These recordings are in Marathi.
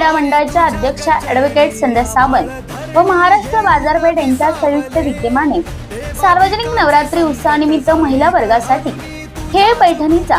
क्रीडा मंडळाच्या अध्यक्षा ऍडव्होकेट संध्या सावंत व महाराष्ट्र बाजारपेठ यांच्या संयुक्त विद्यमाने सार्वजनिक नवरात्री उत्सवानिमित्त महिला वर्गासाठी खेळ पैठणीचा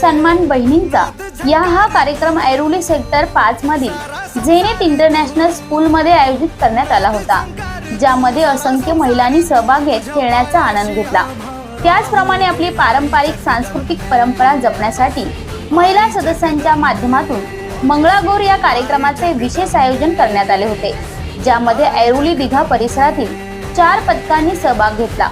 सन्मान बहिणींचा या हा कार्यक्रम ऐरोली सेक्टर पाच मधील झेनेत इंटरनॅशनल स्कूल मध्ये आयोजित करण्यात आला होता ज्यामध्ये असंख्य महिलांनी सहभाग घेत खेळण्याचा आनंद घेतला. त्याचप्रमाणे आपली पारंपरिक सांस्कृतिक परंपरा जपण्यासाठी महिला सदस्यांच्या माध्यमातून मंगळागौर या कार्यक्रमाचे विशेष आयोजन करण्यात आले होते ज्यामध्ये ऐरोली दिघा परिसरातील चार पथकांनी सहभाग घेतला.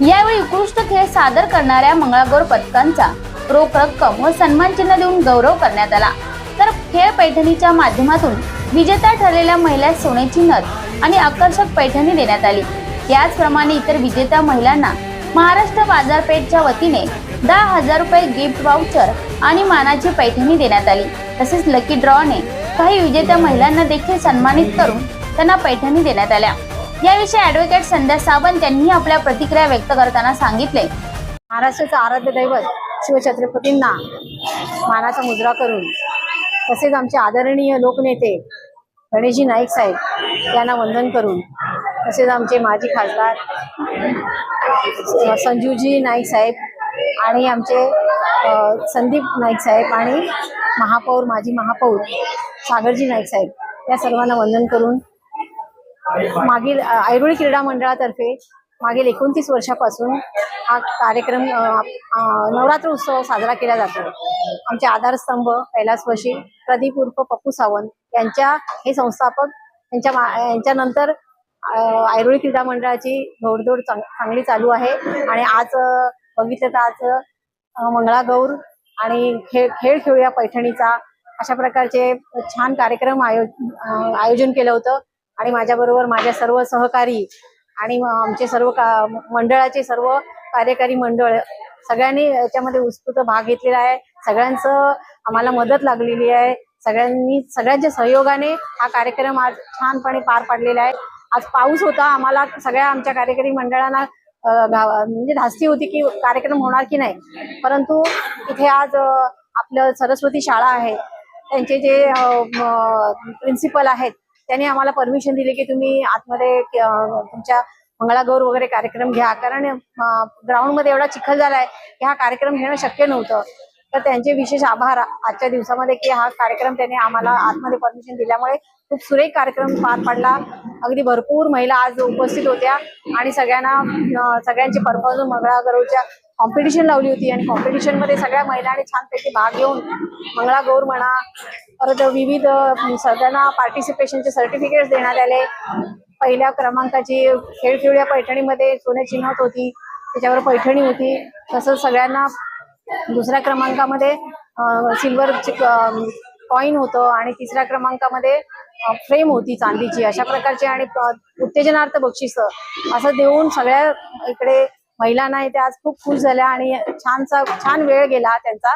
यावेळी उत्कृष्ट खेळ सादर करणाऱ्या मंगळागौर पथकांचा रोख रक्कम व सन्मान चिन्ह देऊन गौरव करण्यात आला. तर खेळ पैठणीच्या माध्यमातून विजेता ठरलेल्या महिला सोन्याची नथ आणि आकर्षक पैठणी देण्यात आली. याचप्रमाणे इतर विजेत्या महिलांना महाराष्ट्र बाजारपेठच्या वतीने दहा हजार रुपये गिफ्ट वाउचर आणि मानाची पैठणी देण्यात आली. तसेच लकी ड्रॉने काही विजेत्या महिलांना देखील सन्मानित करून त्यांना पैठणी देण्यात आल्या. याविषयी ऍडव्होकेट संध्या सावंत यांनी आपल्या प्रतिक्रिया व्यक्त करताना सांगितले. महाराष्ट्राचं आराध्य दैवत शिवछत्रपतींना मानाचा मुद्रा करून तसेच आमचे आदरणीय लोकनेते गणेशजी नाईक साहेब यांना वंदन करून तसेच आमचे माजी खासदार संजूजी नाईक साहेब आणि आमचे संदीप नाईक साहेब आणि महापौर माजी महापौर सागरजी नाईक साहेब या सर्वांना वंदन करून मागील ऐरोळी क्रीडा मंडळातर्फे मागील एकोणतीस वर्षापासून हा कार्यक्रम नवरात्र उत्सव साजरा केला जातो. आमचे आधारस्तंभ कैलासवशी प्रदीप उर्फ पप्पू सावंत यांच्या हे संस्थापक यांच्या यांच्यानंतर ऐरोळी क्रीडा मंडळाची घोडदौड चांग- चांगली चालू आहे. आणि आज बघितलं तर आज मंगळागौर आणि खेळ खेळ खेळूया पैठणीचा. अशा प्रकारचे छान कार्यक्रम आयो आयोजन केलं होतं. आणि माझ्याबरोबर माझ्या सर्व सहकारी आणि आमचे सर्व का मंडळाचे सर्व कार्यकारी मंडळ सगळ्यांनी याच्यामध्ये उत्स्फूर्त भाग घेतलेला आहे. सगळ्यांचं आम्हाला मदत लागलेली आहे. सगळ्यांनी सगळ्यांच्या सहयोगाने हा कार्यक्रम आज छानपणे पार पाडलेला आहे. आज पाऊस होता. आम्हाला सगळ्या आमच्या कार्यकारी मंडळांना म्हणजे धास्ती होती की कार्यक्रम होणार की नाही. परंतु इथे आज आपलं सरस्वती शाळा आहे. त्यांचे जे प्रिन्सिपल आहेत त्यांनी आम्हाला परमिशन दिली की तुम्ही आतमध्ये तुमच्या मंगळागौर वगैरे कार्यक्रम घ्या. कारण ग्राउंडमध्ये एवढा चिखल झालाय की हा कार्यक्रम घेणं शक्य नव्हतं. तर त्यांचे विशेष आभार आजच्या दिवसामध्ये की हा कार्यक्रम त्यांनी आम्हाला आतमध्ये परमिशन दिल्यामुळे खूप सुरेख कार्यक्रम पार पडला. अगदी भरपूर महिला आज उपस्थित होत्या आणि सगळ्यांना सगळ्यांची परफॉर्मन्स मंगळागौरच्या कॉम्पिटिशन लावली होती आणि कॉम्पिटिशनमध्ये सगळ्या महिलांनी छानपैकी भाग घेऊन मंगळागौर म्हणा परत विविध सगळ्यांना पार्टिसिपेशनचे सर्टिफिकेट्स देण्यात आले. पहिल्या क्रमांकाची खेळ पैठणीमध्ये सोन्याची नोट होती त्याच्यावर पैठणी होती. तसंच सगळ्यांना दुसऱ्या क्रमांकामध्ये सिल्वर कॉईन होतं आणि तिसऱ्या क्रमांकामध्ये फ्रेम होती चांदीची. अशा प्रकारची आणि उत्तेजनार्थ बक्षीस असं देऊन सगळ्या इकडे महिलांना इथे आज खूप खुश झाल्या आणि छानसा छान वेळ गेला त्यांचा.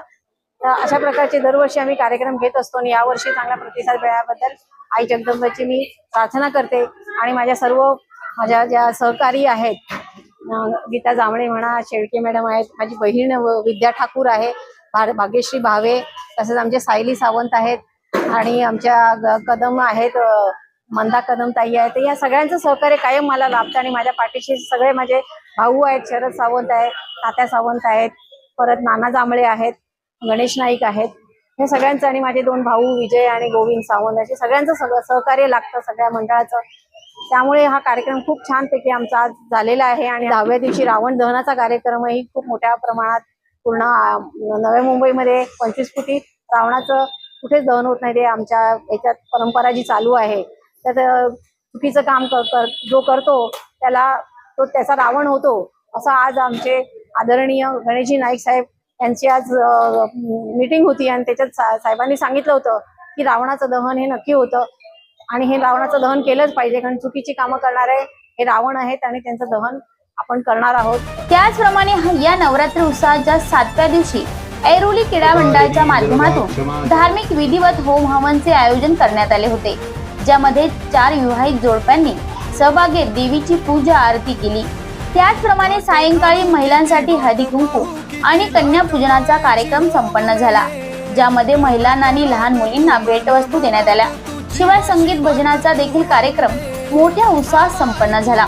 तर अशा प्रकारचे दरवर्षी आम्ही कार्यक्रम घेत असतो आणि यावर्षी चांगला प्रतिसाद मिळाल्याबद्दल आई जगदंबाची मी प्रार्थना करते. आणि माझ्या सर्व माझ्या ज्या सहकारी आहेत गीता जांभळे म्हणा शेळके मॅडम आहेत माझी बहीण विद्या ठाकूर आहे भा- भाग्यश्री भावे तसेच आमचे सायली सावंत आहेत आणि आमच्या कदम आहेत मंदा कदम ताई आहेत. या सगळ्यांचं सहकार्य कायम मला लाभतं आणि माझ्या पाठीशी सगळे माझे भाऊ आहेत शरद सावंत आहेत तात्या सावंत आहेत परत नाना जांभळे आहेत गणेश नाईक आहेत. हे सगळ्यांचं आणि माझे दोन भाऊ विजय आणि गोविंद सावंत असे सगळ्यांचं सगळं सहकार्य लागतं सगळ्या मंडळाचं. त्यामुळे हा कार्यक्रम खूप छानपैकी आमचा आज झालेला आहे आणि दहाव्या दिवशी रावण दहनाचा कार्यक्रमही खूप मोठ्या प्रमाणात पूर्ण नव्या मुंबईमध्ये पंचवीस फुटी रावणाचं कुठेच दहन होत नाही ते आमच्या याच्यात परंपरा जी चालू आहे. त्यात चुकीचं काम कर कर- जो करतो त्याला तो त्याचा रावण होतो असं आज आमचे आदरणीय गणेशजी नाईक साहेब यांची आज मीटिंग होती आणि त्याच्यात सा- साहेबांनी सांगितलं होतं की रावणाचं दहन हे नक्की होतं. आणि हे रावणाचं दहन केलंच पाहिजे कारण चुकीची कामं करणारे हे रावण आहेत आणि त्यांचं दहन आपण करणार आहोत. त्याचप्रमाणे या नवरात्री उत्सवाच्या सातव्या दिवशी ऐरोली क्रीडा मंडळाच्या माध्यमातून धार्मिक विधिवत होम हवनचे आयोजन करण्यात आले होते ज्यामध्ये चार विवाहित जोडप्यांनी सहभाग घेत देवीची पूजा आरती केली. त्याचप्रमाणे सायंकाळी महिलांसाठी हळदी कुंकू आणि कन्या पूजनाचा कार्यक्रम संपन्न झाला ज्यामध्ये महिलांना आणि लहान मुलींना भेटवस्तू देण्यात आल्या. शिवाय संगीत भजनाचा देखील कार्यक्रम मोठ्या उत्साहात संपन्न झाला.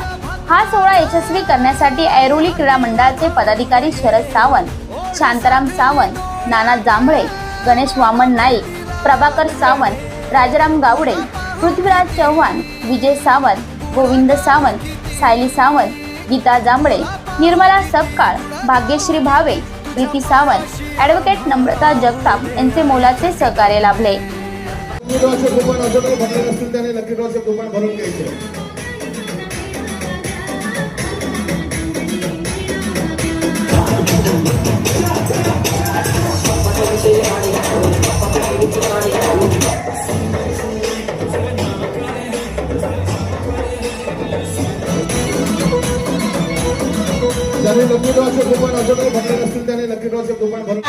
हा सोहळा यशस्वी करण्यासाठी ऐरोली क्रीडा मंडळाचे पदाधिकारी शरद सावंत शांताराम सावंत नाना जांभळे गणेश वामन नाईक प्रभाकर सावंत राजाराम गावडे पृथ्वीराज चव्हाण विजय सावंत गोविंद सावंत सायली सावंत गीता जांभळे निर्मला सपकाळ भाग्यश्री भावे प्रीती सावंत ॲडव्होकेट नम्रता जगताप यांचे मोलाचे सहकार्य लाभले. लकी ड्रॉचे कुपन अजून काही भरले नसतील त्याने लकी ड्रॉचे कुपन भरून घ्यायचे. ज्याने लकी ड्रॉचे कुपन अजून काही भरले नसतील त्याने लकी ड्रॉचे कुपन भरून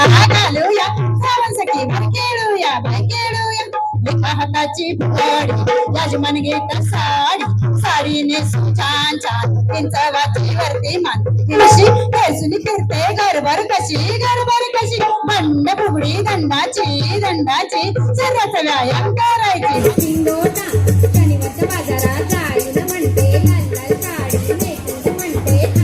हाताची फुगडी यजमान घेता साडी साडी नेसू छान छान चिंचवाची करते मान. दिवशी नेसून फिरते गरबर कशी? गरबर कशी? बंड फुगडी दंडाची दंडाची सर्वच व्यायाम करायची. बाजारात जाळीन म्हणते लाल साडी म्हणते